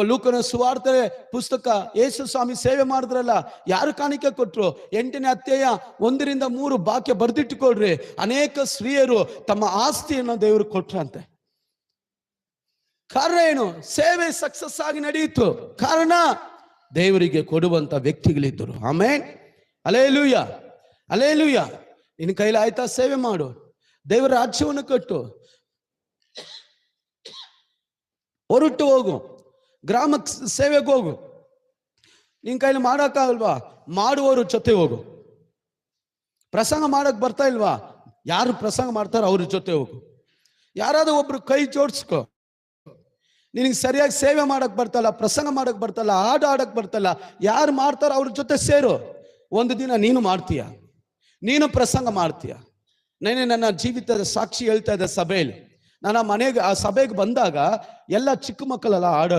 ಲೂಕನ ಸುವಾರ್ತೆ ಪುಸ್ತಕ ಯೇಸು ಸ್ವಾಮಿ ಸೇವೆ ಮಾಡಿದ್ರಲ್ಲ, ಯಾರು ಕಾಣಿಕೆ ಕೊಟ್ರು? ಎಂಟನೇ ಅತ್ಯಯ ಒಂದರಿಂದ ಮೂರು ಬಾಕ್ಯ ಬರೆದಿಟ್ಟುಕೊಳ್ರಿ. ಅನೇಕ ಸ್ತ್ರೀಯರು ತಮ್ಮ ಆಸ್ತಿಯನ್ನು ದೇವರು ಕೊಟ್ರಂತೆ. ಕಾರಣ ಏನು? ಸೇವೆ ಸಕ್ಸಸ್ ಆಗಿ ನಡೆಯಿತು. ಕಾರಣ, ದೇವರಿಗೆ ಕೊಡುವಂತ ವ್ಯಕ್ತಿಗಳಿದ್ದರು. ಆಮೇನ್. ಅಲೇಲೂಯ ಅಲೇಲೂಯ ನಿನ್ನ ಕೈಲಿ ಆಯ್ತಾ? ಸೇವೆ ಮಾಡು. ದೇವರ ರಾಜ್ಯವನ್ನು ಕಟ್ಟು. ಹೊರಟು ಹೋಗು. ಗ್ರಾಮ ಸೇವೆಗೆ ಹೋಗು. ನಿನ್ ಕೈಲಿ ಮಾಡೋಕ್ಕಾಗಲ್ವಾ ಮಾಡುವವರು ಜೊತೆ ಹೋಗು. ಪ್ರಸಂಗ ಮಾಡಕ್ ಬರ್ತಾ ಇಲ್ವಾ? ಯಾರು ಪ್ರಸಂಗ ಮಾಡ್ತಾರೋ ಅವ್ರ ಜೊತೆ ಹೋಗು. ಯಾರಾದ್ರೂ ಒಬ್ರು ಕೈ ಜೋಡಿಸ್ಕೊ. ನಿನಗೆ ಸರಿಯಾಗಿ ಸೇವೆ ಮಾಡಕ್ ಬರ್ತಲ್ಲ, ಪ್ರಸಂಗ ಮಾಡಕ್ ಬರ್ತಲ್ಲ, ಹಾಡು ಆಡಕ್ ಬರ್ತಲ್ಲ, ಯಾರು ಮಾಡ್ತಾರೋ ಅವ್ರ ಜೊತೆ ಸೇರು. ಒಂದು ದಿನ ನೀನು ಮಾಡ್ತೀಯ? ನೀನು ಪ್ರಸಂಗ ಮಾಡ್ತೀಯ? ನೆನೆ ನನ್ನ ಜೀವಿತದ ಸಾಕ್ಷಿ ಹೇಳ್ತಾ ಇದ್ದ ಸಭೆಯಲ್ಲಿ. ನಾನು ಆ ಮನೆಗೆ, ಆ ಸಭೆಗೆ ಬಂದಾಗ ಎಲ್ಲ ಚಿಕ್ಕ ಮಕ್ಕಳೆಲ್ಲ ಆಡೋ